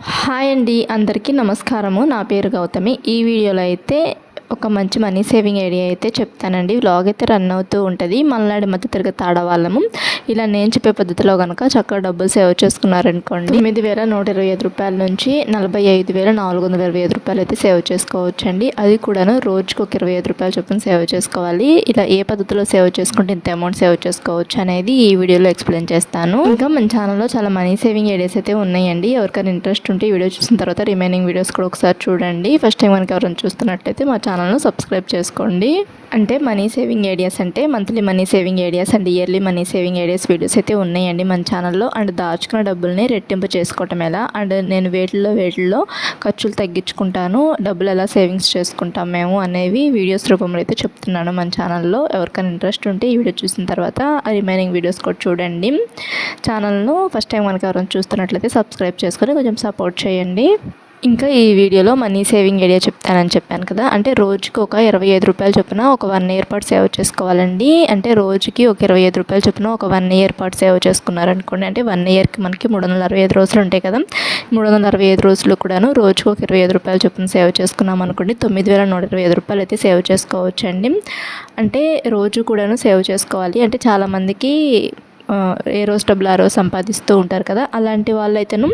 Hi అండి అందరికీ నమస్కారము. నా పేరు గౌతమి. ఈ వీడియోలో అయితే ఒక మంచి మనీ సేవింగ్ ఐడియా అయితే చెప్తానండి. వ్లాగ్ అయితే రన్ అవుతూ ఉంటుంది. మల్నాడు మధ్య తిరిగి ఆడవాళ్ళము ఇలా నేను చెప్పే పద్ధతిలో కనుక చక్కగా డబ్బులు సేవ్ చేసుకున్నారనుకోండి. తొమ్మిది వేల నూట ఇరవై ఐదు రూపాయల నుంచి నలభై ఐదు వేల నాలుగు వందల ఇరవై ఐదు రూపాయలు అయితే సేవ్ చేసుకోవచ్చు అండి అది కూడాను రోజుకు ఒక ఇరవై ఐదు రూపాయలు చొప్పున సేవ్ చేసుకోవాలి. ఇలా ఏ పద్ధతిలో సేవ్ చేసుకుంటే ఇంత అమౌంట్ సేవ్ చేసుకోవచ్చు అనేది ఈ వీడియోలో ఎక్స్ప్లెయిన్ చేస్తాను. ఇంకా మన ఛానల్లో చాలా మనీ సేవింగ్ ఐడియాస్ అయితే ఉన్నాయండి. ఎవరికైనా ఇంట్రెస్ట్ ఉంటే ఈ వీడియో చూసిన తర్వాత రిమైనింగ్ వీడియోస్ కూడా ఒకసారి చూడండి. ఫస్ట్ టైం కనుక ఎవరైనా చూస్తున్నట్టయితే మా ఛానల్ను సబ్స్క్రైబ్ చేసుకోండి. అంటే మనీ సేవింగ్ ఐడియాస్ అంటే monthly money saving ideas and yearly money saving ideas videos అయితే ఉన్నాయండి మన ఛానల్లో. అండ్ దాచుకున్న డబ్బుల్ని రెట్టింపు చేసుకోవటం ఎలా? అండ్ నేను వేటిల్లో వేటిల్లో ఖర్చులు తగ్గించుకుంటాను? డబ్బులు ఎలా సేవింగ్స్ చేసుకుంటాం మేము? అనేవి వీడియోస్ రూపంలో అయితే చెప్తున్నాను మన ఛానల్లో. ఎవరికైనా ఇంట్రెస్ట్ ఉంటే ఈ వీడియో చూసిన తర్వాత రిమైనింగ్ వీడియోస్ కూడా చూడండి. ఛానల్ను ఫస్ట్ టైం కనుక ఎవరైనా చూస్తున్నట్లయితే సబ్స్క్రైబ్ చేసుకొని కొంచెం సపోర్ట్ చేయండి. ఇంకా ఈ వీడియోలో మనీ సేవింగ్ ఐడియా చెప్తానని చెప్పాను కదా. అంటే రోజుకి ఒక ఇరవై ఐదు రూపాయలు చొప్పున ఒక వన్ ఇయర్ పాటు సేవ్ చేసుకోవాలండి. అంటే రోజుకి ఒక ఇరవై ఐదు రూపాయలు చొప్పున ఒక వన్ ఇయర్ పాటు సేవ్ చేసుకున్నారనుకోండి. అంటే వన్ ఇయర్కి మనకి మూడు వందల అరవై ఐదు రోజులు ఉంటాయి కదా. మూడు వందల అరవై ఐదు రోజులు కూడాను రోజుకి ఒక ఇరవై ఐదు రూపాయలు చొప్పున సేవ్ చేసుకున్నాం అనుకోండి తొమ్మిది వేల నూట ఇరవై ఐదు రూపాయలు అయితే సేవ్ చేసుకోవచ్చండి. అంటే రోజు కూడాను సేవ్ చేసుకోవాలి. అంటే చాలామందికి ఏ రోజు డబ్బులు ఆ రోజు సంపాదిస్తూ ఉంటారు కదా అలాంటి వాళ్ళైతేను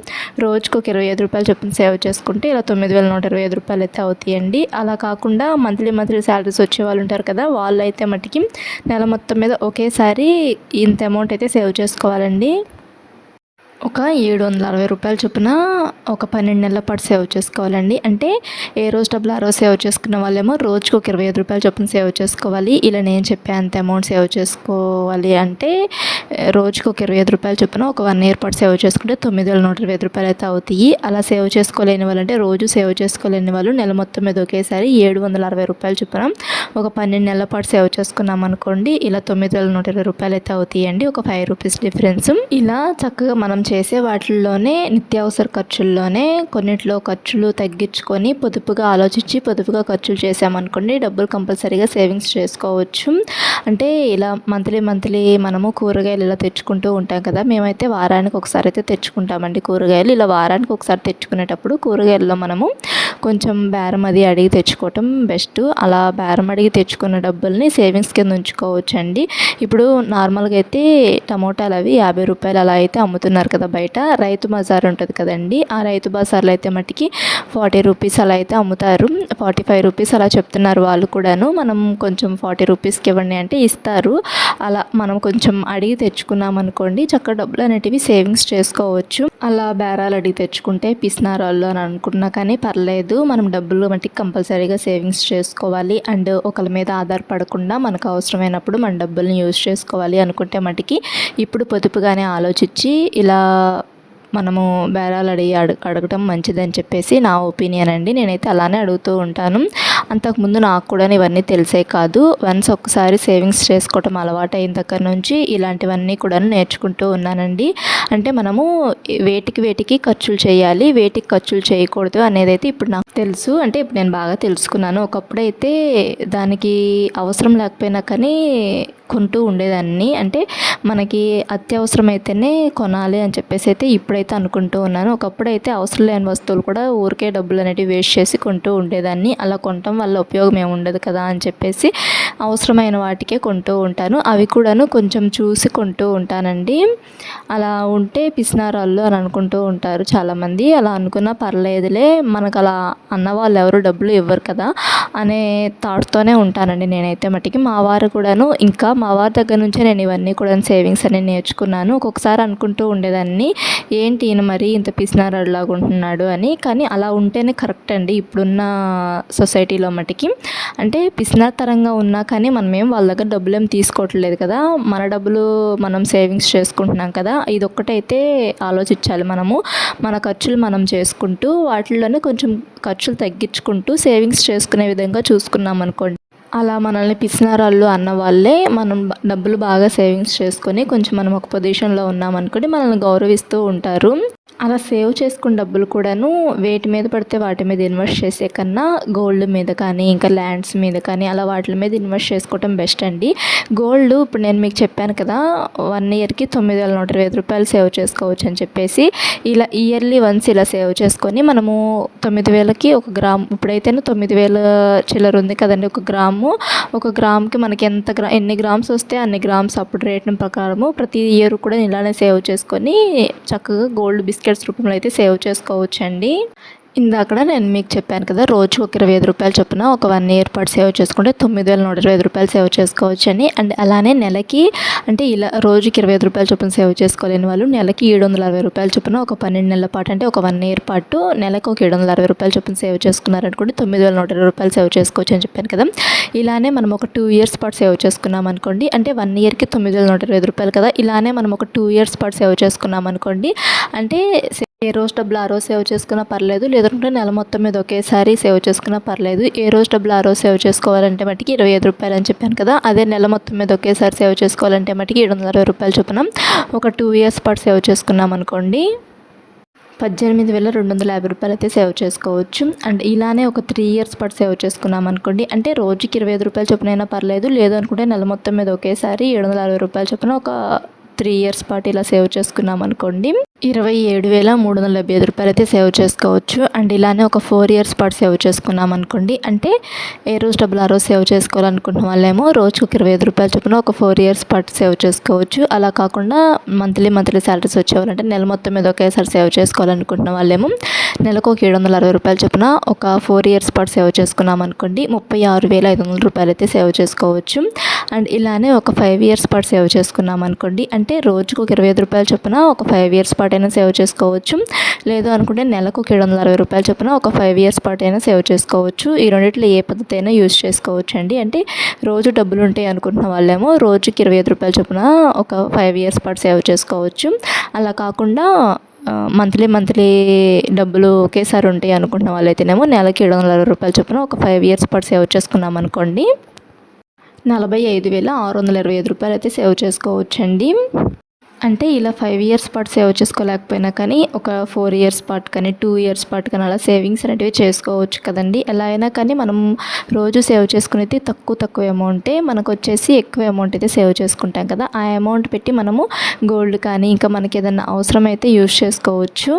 రోజుకు ఒక ఇరవై ఐదు రూపాయలు చొప్పున సేవ్ చేసుకుంటే ఇలా తొమ్మిది వేల నూట ఇరవై ఐదు రూపాయలు అయితే అవుతాయండి. అలా కాకుండా మంత్లీ మంత్లీ శాలరీస్ వచ్చే వాళ్ళు ఉంటారు కదా వాళ్ళైతే మటుకి నెల మొత్తం మీద ఒకేసారి ఇంత అమౌంట్ అయితే సేవ్ చేసుకోవాలండి. ఒక ఏడు వందల అరవై రూపాయలు చొప్పున ఒక పన్నెండు నెలల పాటు సేవ్ చేసుకోవాలండి. అంటే ఏ రోజు డబ్బులు ఆ రోజు సేవ్ చేసుకున్న వాళ్ళేమో రోజుకు ఒక ఇరవై ఐదు రూపాయలు చొప్పున సేవ్ చేసుకోవాలి. ఇలా నేను చెప్పే అంత అమౌంట్ సేవ్ చేసుకోవాలి అంటే రోజుకు ఒక ఇరవై ఐదు రూపాయలు చొప్పున ఒక వన్ ఇయర్ పాటు సేవ్ చేసుకుంటే తొమ్మిది వేల నూట ఇరవై ఐదు రూపాయలు అయితే అవుతాయి. అలా సేవ్ చేసుకోలేని వాళ్ళు అంటే రోజు సేవ్ చేసుకోలేని వాళ్ళు నెల మొత్తం మీద ఒకేసారి ఏడు వందల అరవై రూపాయలు చొప్పున ఒక పన్నెండు నెలల పాటు సేవ్ చేసుకున్నాం అనుకోండి ఇలా తొమ్మిది వేల నూట ఇరవై రూపాయలు అయితే అవుతాయండి. ఒక ఫైవ్ రూపీస్ డిఫరెన్స్ ఇలా చక్కగా మనం చేసే వాటిల్లోనే నిత్యావసర ఖర్చుల్లోనే కొన్నిట్లో ఖర్చులు తగ్గించుకొని పొదుపుగా ఆలోచించి పొదుపుగా ఖర్చులు చేసామనుకోండి డబ్బులు కంపల్సరీగా సేవింగ్స్ చేసుకోవచ్చు. అంటే ఇలా మంత్లీ మంత్లీ మనము కూరగాయలు ఇలా తెచ్చుకుంటూ ఉంటాం కదా మేమైతే వారానికి ఒకసారి అయితే తెచ్చుకుంటామండి కూరగాయలు. ఇలా వారానికి ఒకసారి తెచ్చుకునేటప్పుడు కూరగాయల్లో మనము కొంచెం బేరం అది అడిగి తెచ్చుకోవటం బెస్ట్. అలా బేరం అడిగి తెచ్చుకున్న డబ్బుల్ని సేవింగ్స్ కింద ఉంచుకోవచ్చు అండి ఇప్పుడు నార్మల్గా అయితే టమోటాలు అవి యాభై రూపాయలు అలా అయితే అమ్ముతున్నారు కదా బయట. రైతు బజార్ ఉంటుంది కదండి. ఆ రైతు బజార్లో అయితే మట్టికి ఫార్టీ రూపీస్ అలా అయితే అమ్ముతారు. ఫార్టీ ఫైవ్ రూపీస్ అలా చెప్తున్నారు వాళ్ళు కూడాను. మనం కొంచెం ఫార్టీ రూపీస్కి ఇవ్వండి అంటే ఇస్తారు. అలా మనం కొంచెం అడిగి తెచ్చుకున్నాం అనుకోండి చక్కగా డబ్బులు అనేటివి సేవింగ్స్ చేసుకోవచ్చు. అలా బేరాలు అడిగి తెచ్చుకుంటే పిసినారాళ్ళు అని అనుకున్నా కానీ పర్లేదు. మనం డబ్బులు మట్టికి కంపల్సరీగా సేవింగ్స్ చేసుకోవాలి. అండ్ ఒకరి మీద ఆధారపడకుండా మనకు అవసరమైనప్పుడు మన డబ్బుల్ని యూజ్ చేసుకోవాలి అనుకుంటే మటుకి ఇప్పుడు పొదుపుగానే ఆలోచించి ఇలా మనము బేరాలు అడిగి అడగ అడగటం మంచిదని చెప్పేసి నా ఒపీనియన్ అండి. నేనైతే అలానే అడుగుతూ ఉంటాను. అంతకుముందు నాకు కూడా ఇవన్నీ తెలిసే కాదు. వన్స్ ఒక్కసారి సేవింగ్స్ చేసుకోవటం అలవాటు అయిన దగ్గర నుంచి ఇలాంటివన్నీ కూడా నేర్చుకుంటూ ఉన్నానండి. అంటే మనము వేటికి వేటికి ఖర్చులు చేయాలి వేటికి ఖర్చులు చేయకూడదు అనేది అయితే ఇప్పుడు నాకు తెలుసు. అంటే ఇప్పుడు నేను బాగా తెలుసుకున్నాను. ఒకప్పుడైతే దానికి అవసరం లేకపోయినా కానీ కొంటూ ఉండేదాన్ని. అంటే మనకి అత్యవసరమైతేనే కొనాలి అని చెప్పేసి అయితే ఇప్పుడైతే అనుకుంటూ ఉన్నాను. ఒకప్పుడు అయితే అవసరం లేని వస్తువులు కూడా ఊరికే డబ్బులు అనేటివి వేస్ట్ చేసి కొంటూ ఉండేదాన్ని. అలా కొనటం వల్ల ఉపయోగం ఏమి ఉండదు కదా అని చెప్పేసి అవసరమైన వాటికే కొంటూ ఉంటాను. అవి కూడాను కొంచెం చూసి కొంటూ ఉంటానండి. అలా ఉంటే పిసినారాళ్ళు అని అనుకుంటూ ఉంటారు చాలామంది. అలా అనుకున్నా పర్లేదులే మనకు అలా అన్న వాళ్ళు ఎవరు డబ్బులు ఇవ్వరు కదా అనే థాట్తోనే ఉంటానండి నేనైతే మట్టికి మా వారు కూడాను ఇంకా మా వారి దగ్గర నుంచే నేను ఇవన్నీ కూడా సేవింగ్స్ అని నేర్చుకున్నాను. ఒక్కొక్కసారి అనుకుంటూ ఉండేదాన్ని ఏంటి ఈయన మరి ఇంత పిసినారాడులాగా ఉంటున్నాడు? అని. కానీ అలా ఉంటేనే కరెక్ట్ అండి. ఇప్పుడున్న సొసైటీలో మటుకి. అంటే పిసినాతరంగా ఉన్నా కానీ మనమేం వాళ్ళ దగ్గర డబ్బులు ఏం తీసుకోవట్లేదు కదా. మన డబ్బులు మనం సేవింగ్స్ చేసుకుంటున్నాం కదా. ఇది ఒక్కటైతే ఆలోచించాలి మనము. మన ఖర్చులు మనం చేసుకుంటూ వాటిల్లోనే కొంచెం ఖర్చులు తగ్గించుకుంటూ సేవింగ్స్ చేసుకునే విధంగా చూసుకున్నాం అనుకోండి అలా మనల్ని పిసినారాళ్ళు అన్న వాళ్ళే మనం డబ్బులు బాగా సేవింగ్స్ చేసుకొని కొంచెం మనం ఒక పొజిషన్లో ఉన్నామనుకోండి మనల్ని గౌరవిస్తూ ఉంటారు. అలా సేవ్ చేసుకున్న డబ్బులు కూడాను వేటి మీద పడితే వాటి మీద ఇన్వెస్ట్ చేసే కన్నా గోల్డ్ మీద కానీ ఇంకా ల్యాండ్స్ మీద కానీ అలా వాటి మీద ఇన్వెస్ట్ చేసుకోవటం బెస్ట్ అండి. గోల్డ్ ఇప్పుడు నేను మీకు చెప్పాను కదా వన్ ఇయర్కి తొమ్మిది వేల నూట ఇరవై ఐదు రూపాయలు సేవ్ చేసుకోవచ్చు అని చెప్పేసి ఇలా ఇయర్లీ వన్స్ ఇలా సేవ్ చేసుకొని మనము తొమ్మిది వేలకి ఒక గ్రామ్ ఇప్పుడైతేనే తొమ్మిది వేల చిల్లర ఉంది కదండి ఒక గ్రామ్ ఒక గ్రామ్కి మనకి ఎంత గ్రా ఎన్ని గ్రామ్స్ వస్తే అన్ని గ్రామ్స్ అప్పుడు రేట్ల ప్రకారము ప్రతి ఇయర్ కూడా ఇలానే సేవ్ చేసుకొని చక్కగా గోల్డ్ బిస్కెట్స్ రూపంలో అయితే సేవ్ చేసుకోవచ్చండి. ఇందాక నేను మీకు చెప్పాను కదా రోజు ఒక ఇరవై ఐదు రూపాయలు చొప్పున ఒక వన్ ఇయర్ పాటు సేవ్ చేసుకుంటే తొమ్మిది వేల నూట ఇరవై ఐదు రూపాయలు సేవ్ చేసుకోవచ్చు అని అండ్ అలానే నెలకి అంటే ఇలా రోజుకి ఇరవై ఐదు రూపాయలు చొప్పున సేవ్ చేసుకోలేని వాళ్ళు నెలకి ఏడు వందల అరవై రూపాయల చొప్పున ఒక పన్నెండు నెలల పాటు అంటే ఒక వన్ ఇయర్ పాటు నెలకు ఒక ఏడు వందల అరవై రూపాయలు చొప్పున సేవ్ చేసుకున్నారనుకోండి తొమ్మిది వేల నూట ఇరవై రూపాయలు సేవ్ చేసుకోవచ్చు అని చెప్పాను కదా. ఇలానే మనం ఒక టూ ఇయర్స్ పాటు సేవ్ చేసుకున్నాం అనుకోండి అంటే వన్ ఇయర్కి తొమ్మిది వేల నూట ఇరవై ఐదు రూపాయలు కదా ఇలానే మనం ఒక టూ ఇయర్స్ పాటు సేవ్ చేసుకున్నాం అనుకోండి అంటే ఏ రోజు డబ్బులు ఆ రోజు సేవ్ చేసుకున్నా పర్లేదు. లేదంటే నెల మొత్తం మీద ఒకేసారి సేవ్ చేసుకున్నా పర్లేదు. ఏ రోజు డబ్బులు ఆ రోజు సేవ్ చేసుకోవాలంటే మటుకి ఇరవై ఐదు రూపాయలు అని చెప్పాను కదా అదే నెల మొత్తం మీద ఒకేసారి సేవ్ చేసుకోవాలంటే మటుకి ఏడు వందల అరవై రూపాయలు చొప్పున ఒక టూ ఇయర్స్ పాటు సేవ్ చేసుకున్నాం అనుకోండి. పద్దెనిమిది వేల రెండు వందల యాభై రూపాయలు అయితే సేవ్ చేసుకోవచ్చు. అండ్ ఇలానే ఒక త్రీ ఇయర్స్ పాటు సేవ్ చేసుకున్నాం అనుకోండి. అంటే రోజుకి ఇరవై ఐదు రూపాయలు చొప్పున అయినా పర్లేదు. లేదు అనుకుంటే నెల మొత్తం మీద ఒకేసారి ఏడు వందల అరవై రూపాయలు చొప్పున ఒక త్రీ ఇయర్స్ పాటు ఇలా సేవ్ చేసుకున్నాం అనుకోండి. ఇరవై ఏడు వేల మూడు వందల డెబ్బై ఐదు రూపాయలు అయితే సేవ్ చేసుకోవచ్చు. అండ్ ఇలానే ఒక ఫోర్ ఇయర్స్ పాటు సేవ్ చేసుకున్నాం అనుకోండి. అంటే ఏ రోజు డబ్బులు ఆ రోజు సేవ్ చేసుకోవాలనుకుంటున్న వాళ్ళేమో రోజుకు ఒక ఇరవై ఐదు రూపాయలు చొప్పున ఒక ఫోర్ ఇయర్స్ పాటు సేవ్ చేసుకోవచ్చు. అలా కాకుండా మంత్లీ మంత్లీ శాలరీస్ వచ్చేవాళ్ళంటే నెల మొత్తం మీద ఒకేసారి సేవ్ చేసుకోవాలనుకుంటున్న వాళ్ళేమో నెలకు ఒక ఏడు వందల అరవై రూపాయలు చొప్పున ఒక ఫోర్ ఇయర్స్ పాటు సేవ్ చేసుకున్నాం అనుకోండి. ముప్పై ఆరు వేల ఐదు వందల రూపాయలు అయితే సేవ్ చేసుకోవచ్చు. అండ్ ఇలానే ఒక ఫైవ్ ఇయర్స్ పాటు సేవ్ చేసుకున్నాం అనుకోండి. అంటే రోజుకు ఒక ఇరవై ఐదు రూపాయలు చొప్పున ఒక ఫైవ్ ఇయర్స్ పాటు అయినా సేవ్ చేసుకోవచ్చు. లేదు అనుకుంటే నెలకు ఏడు వందల అరవై రూపాయలు చొప్పున ఒక ఫైవ్ ఇయర్స్ పాటు అయినా సేవ్ చేసుకోవచ్చు. ఈ రెండిట్లో ఏ పద్ధతి అయినా యూజ్ చేసుకోవచ్చు అండి. అంటే రోజు డబ్బులు ఉంటాయి అనుకుంటున్న వాళ్ళేమో రోజుకి ఇరవై ఐదు రూపాయలు చొప్పున ఒక ఫైవ్ ఇయర్స్ పాటు సేవ్ చేసుకోవచ్చు. అలా కాకుండా మంత్లీ మంత్లీ డబ్బులు ఒకేసారి ఉంటాయి అనుకుంటున్న వాళ్ళైతేనేమో నెలకి ఏడు వందల అరవై రూపాయలు చొప్పున ఒక ఫైవ్ ఇయర్స్ పాటు సేవ్ చేసుకున్నాం అనుకోండి. నలభై ఐదు వేల ఆరు వందల ఇరవై ఐదు రూపాయలు అయితే సేవ్ చేసుకోవచ్చండి. అంటే ఇలా ఫైవ్ ఇయర్స్ పాటు సేవ్ చేసుకోలేకపోయినా కానీ ఒక ఫోర్ ఇయర్స్ పాటు కానీ టూ ఇయర్స్ పాటు కానీ అలా సేవింగ్స్ అనేటివి చేసుకోవచ్చు కదండి. ఎలా అయినా కానీ మనం రోజు సేవ్ చేసుకునేది తక్కువ తక్కువ అమౌంటే మనకు వచ్చేసి ఎక్కువ అమౌంట్ అయితే సేవ్ చేసుకుంటాం కదా. ఆ అమౌంట్ పెట్టి మనము గోల్డ్ కానీ ఇంకా మనకి ఏదైనా అవసరం అయితే యూస్ చేసుకోవచ్చు.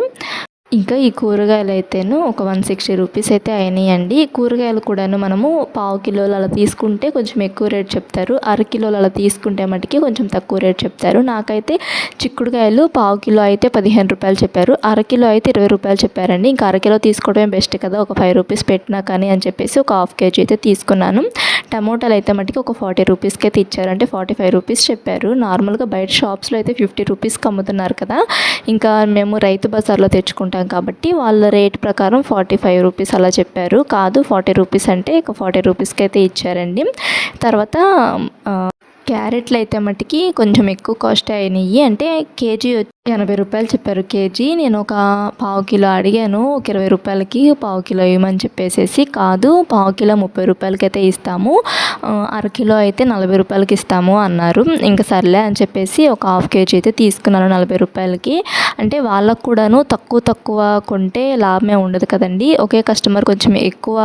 ఇంకా ఈ కూరగాయలు అయితేను ఒక వన్ సిక్స్టీ రూపీస్ అయితే అయినాయండి. ఈ కూరగాయలు కూడాను మనము పావు కిలోలు అలా తీసుకుంటే కొంచెం ఎక్కువ రేట్ చెప్తారు. అర కిలోలు అలా తీసుకుంటే మటుకి కొంచెం తక్కువ రేట్ చెప్తారు. నాకైతే చిక్కుడుకాయలు పావు కిలో అయితే పదిహేను రూపాయలు చెప్పారు. అర కిలో అయితే ఇరవై రూపాయలు చెప్పారండి. ఇంకా అర కిలో తీసుకోవడమే బెస్ట్ కదా ఒక ఫైవ్ రూపీస్ పెట్టినా కానీ అని చెప్పేసి ఒక హాఫ్ కేజీ అయితే తీసుకున్నాను. టమోటాలు అయితే మటుకి ఒక ఫార్టీ రూపీస్కి అయితే ఇచ్చారు. అంటే ఫార్టీ ఫైవ్ రూపీస్ చెప్పారు. నార్మల్గా బయట షాప్స్లో అయితే ఫిఫ్టీ రూపీస్కి అమ్ముతున్నారు కదా. ఇంకా మేము రైతు బజార్లో తెచ్చుకుంటాం కాబట్టి వాళ్ళ రేట్ ప్రకారం ఫార్టీ ఫైవ్ రూపీస్ అలా చెప్పారు. కాదు ఫార్టీ రూపీస్ అంటే ఒక ఫార్టీ రూపీస్కి అయితే ఇచ్చారండి. తర్వాత క్యారెట్లు అయితే మట్టుకి కొంచెం ఎక్కువ కాస్ట్ అయినాయి. అంటే కేజీ వచ్చి ఎనభై రూపాయలు చెప్పారు. కేజీ నేను ఒక పావు కిలో అడిగాను. ఒక ఇరవై రూపాయలకి పావు కిలో ఇవ్వమని చెప్పేసేసి కాదు పావు కిలో ముప్పై రూపాయలకి అయితే ఇస్తాము. అరకిలో అర కిలో అయితే నలభై రూపాయలకి ఇస్తాము అన్నారు. ఇంకా సర్లే అని చెప్పేసి ఒక హాఫ్ కేజీ అయితే తీసుకున్నాను నలభై రూపాయలకి. అంటే వాళ్ళకు కూడాను తక్కువ తక్కువ కొంటే లాభమే ఉండదు కదండి. ఒకే కస్టమర్ కొంచెం ఎక్కువ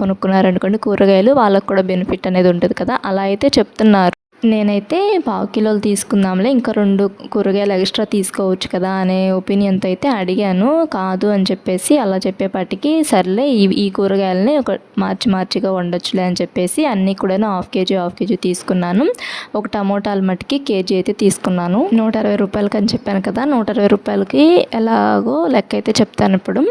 కొనుక్కున్నారనుకోండి కూరగాయలు వాళ్ళకు కూడా బెనిఫిట్ అనేది ఉంటుంది కదా. అలా అయితే చెప్తున్నారు. నేనైతే పావు కిలోలు తీసుకుందాంలే ఇంకా రెండు కూరగాయలు ఎక్స్ట్రా తీసుకోవచ్చు కదా అనే ఒపీనియన్తో అయితే అడిగాను. కాదు అని చెప్పేసి అలా చెప్పేపాటికి సర్లే ఈ ఈ కూరగాయలని ఒక మార్చి మార్చిగా వండొచ్చులే అని చెప్పేసి అన్నీ కూడా హాఫ్ కేజీ హాఫ్ కేజీ తీసుకున్నాను. ఒక టమోటాలు మట్టుకి కేజీ అయితే తీసుకున్నాను. నూట అరవై రూపాయలకి అని చెప్పాను కదా నూట అరవై రూపాయలకి ఎలాగో లెక్క అయితే చెప్తాను ఇప్పుడు.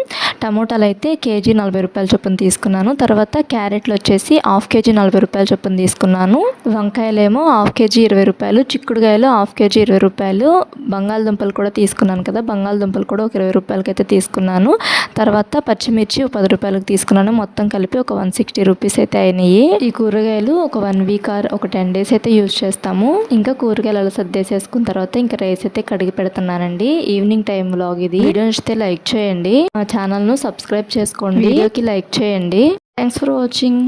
టమోటాలు అయితే కేజీ నలభై రూపాయల చొప్పున తీసుకున్నాను. తర్వాత క్యారెట్లు వచ్చేసి హాఫ్ కేజీ నలభై రూపాయల చొప్పున తీసుకున్నాను. వంకాయలేమో హాఫ్ కేజీ ఇరవై రూపాయలు చిక్కుడుకాయలు హాఫ్ కేజీ ఇరవై రూపాయలు బంగాళదుంపలు కూడా తీసుకున్నాను కదా బంగాళదుంపలు కూడా ఒక ఇరవై రూపాయలకి అయితే తీసుకున్నాను. తర్వాత పచ్చిమిర్చి పది రూపాయలకి తీసుకున్నాను. మొత్తం కలిపి ఒక వన్ సిక్స్టీ రూపీస్ అయితే అయినాయి. ఈ కూరగాయలు ఒక వన్ వీక్ ఆర్ ఒక టెన్ డేస్ అయితే యూజ్ చేస్తాము. ఇంకా కూరగాయలు అలా సర్దేసేసుకున్న తర్వాత ఇంకా రైస్ అయితే కడిగి పెడుతున్నానండి. ఈవినింగ్ టైం వ్లాగ్ ఇది. వీడియో నచ్చితే లైక్ చేయండి. మా ఛానల్ను సబ్స్క్రైబ్ చేసుకోండి. వీడియోకి లైక్ చేయండి. Thanks for watching.